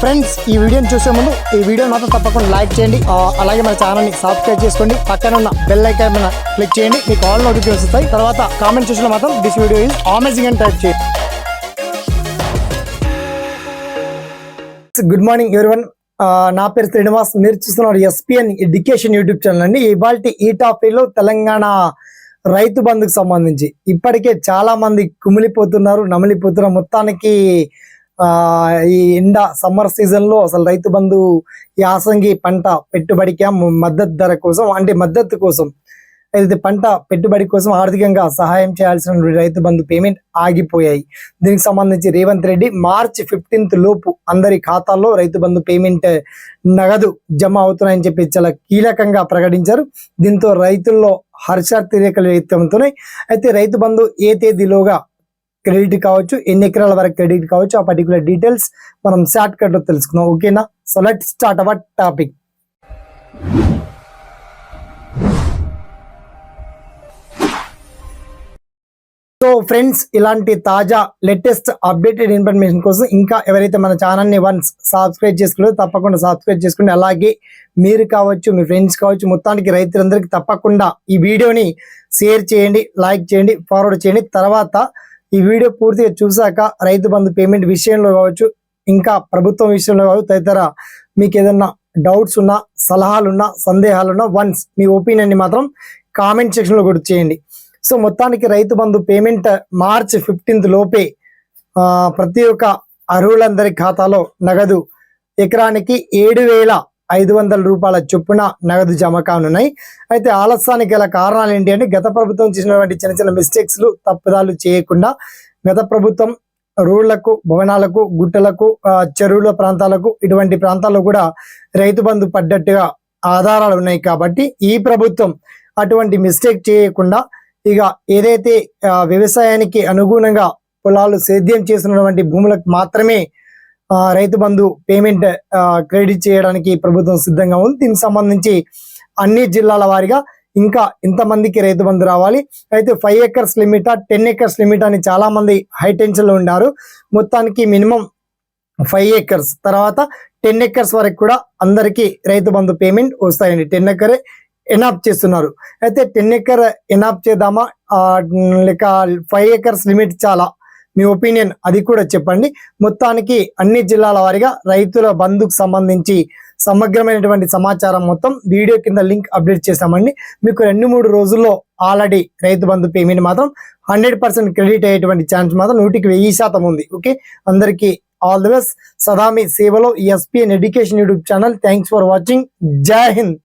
Friends ఈ వీడియోని చూసే ముందు ఈ వీడియో మాత్రం తప్పకుండా లైక్ చేయండి. అలాగే మన ఛానల్ని సబ్స్క్రైబ్ చేసుకోండి. పక్కన ఉన్న బెల్ ఐకాన్ మీద క్లిక్ చేయండి. మీకు ఆల్ నోటిఫికేషన్ వస్తాయి. తర్వాత కామెంట్ చూసిన మాత్రం దిస్ వీడియో ఈజ్ అమేజింగ్ అని టైప్ చేయండి. గుడ్ మార్నింగ్ ఎవరివన్ నా పేరు శ్రీనివాస్. మీరు చూస్తున్నారు ఎస్పిఎన్ ఎడ్యుకేషన్ యూట్యూబ్ ఛానల్ అండి. ఇవాళ ఈ టాపిక్లో తెలంగాణ రైతు బంధుకు సంబంధించి. ఇప్పటికే చాలా మంది కుమిలిపోతున్నారు నమిలిపోతున్నారు. మొత్తానికి ఈ ఎండ సమ్మర్ సీజన్లో అసలు రైతు బంధు యాసంగి పంట పెట్టుబడికి మద్దతు ధర కోసం అంటే మద్దతు కోసం అయితే పంట పెట్టుబడి కోసం ఆర్థికంగా సహాయం చేయాల్సిన రైతు బంధు పేమెంట్ ఆగిపోయాయి. దీనికి సంబంధించి రేవంత్ రెడ్డి మార్చ్ ఫిఫ్టీన్త్ లోపు అందరి ఖాతాల్లో రైతు బంధు పేమెంట్ నగదు జమ అవుతున్నాయని చెప్పి చాలా కీలకంగా ప్రకటించారు. దీంతో రైతుల్లో హర్షాతిరేకలు వ్యక్తమవుతున్నాయి అయితే రైతు బంధు ఏ తేదీలోగా క్రెడిట్ కావచ్చు ఎన్ని ఎకరాల వరకు క్రెడిట్ కావచ్చు ఆ పర్టికులర్ డీటెయిల్స్ మనం షార్ట్ కట్లో తెలుసుకుందాం. ఓకేనా so let start our topic so friends ఇలాంటి తాజా లేటెస్ట్ అప్డేటెడ్ ఇన్ఫర్మేషన్ కోసం ఇంకా ఎవరైతే మన ఛానల్ని వన్స్ సబ్స్క్రైబ్ చేసుకోలేదో తప్పకుండా సబ్స్క్రైబ్ చేసుకోండి. అలాగే మీరు కావచ్చు మీ ఫ్రెండ్స్ కావచ్చు మొత్తానికి రైతులందరికీ తప్పకుండా ఈ వీడియోని షేర్ చేయండి లైక్ చేయండి ఫార్వర్డ్ చేయండి. తర్వాత ఈ వీడియో పూర్తిగా చూసాక రైతు బంధు పేమెంట్ విషయంలో కావచ్చు ఇంకా ప్రభుత్వం విషయంలో కావచ్చు తదితర మీకు ఏదన్నా డౌట్స్ ఉన్నా సలహాలున్నా సందేహాలున్నా వన్స్ మీ ఒపీనియన్ని మాత్రం కామెంట్ సెక్షన్లో కూడా చేయండి. సో మొత్తానికి రైతు బంధు పేమెంట్ మార్చ్ ఫిఫ్టీన్త్ లోపే ప్రతి ఒక్క అర్హులందరి ఖాతాలో నగదు ఎకరానికి ఏడు వేల ఐదు వందల రూపాయల చొప్పున నగదు జమ కానున్నాయి. అయితే ఆలస్యానికి గల కారణాలు ఏంటి అంటే గత ప్రభుత్వం చేసినటువంటి చిన్న చిన్న మిస్టేక్స్లు తప్పుదాలు చేయకుండా గత ప్రభుత్వం రోడ్లకు భవనాలకు గుట్టలకు చెరువుల ప్రాంతాలకు ఇటువంటి ప్రాంతాల్లో కూడా రైతు బంధు పడ్డట్టుగా ఆధారాలు ఉన్నాయి కాబట్టి ఈ ప్రభుత్వం అటువంటి మిస్టేక్ చేయకుండా ఇక ఏదైతే వ్యవసాయానికి అనుగుణంగా పొలాలు సేద్యం చేసినటువంటి భూములకు మాత్రమే రైతు బంధు పేమెంట్ క్రెడిట్ చేయడానికి ప్రభుత్వం సిద్ధంగా ఉంది. దీనికి సంబంధించి అన్ని జిల్లాల వారీగా ఇంకా ఇంతమందికి రైతు బంధు రావాలి. అయితే five acres limit ten acres limit అని చాలా మంది హై టెన్షన్లో ఉన్నారు. మొత్తానికి మినిమం ఫైవ్ ఎకర్స్ తర్వాత టెన్ ఎకర్స్ వరకు కూడా అందరికీ రైతు బంధు పేమెంట్ వస్తాయండి. టెన్ ఎకరే ఎనాప్ చేస్తున్నారు. అయితే టెన్ ఎకర్ ఎనాప్ చేద్దామా? లేక ఫైవ్ ఎకర్స్ లిమిట్ చాలా మీ ఒపీనియన్ అది కూడా చెప్పండి. మొత్తానికి అన్ని జిల్లాల వారీగా రైతుల బంధుకు సంబంధించి సమగ్రమైనటువంటి సమాచారం మొత్తం వీడియో కింద లింక్ అప్డేట్ చేశామండి. మీకు రెండు మూడు రోజుల్లో ఆల్రెడీ రైతు బంధు పేమెంట్ మాత్రం హండ్రెడ్ పర్సెంట్ క్రెడిట్ అయ్యేటువంటి ఛాన్స్ మాత్రం నూటికి వెయ్యి శాతం ఉంది. ఓకే? అందరికీ ఆల్ ది బెస్ట్. సదామి సేవలో SPN Education YouTube channel. Thanks for watching. జై హింద్.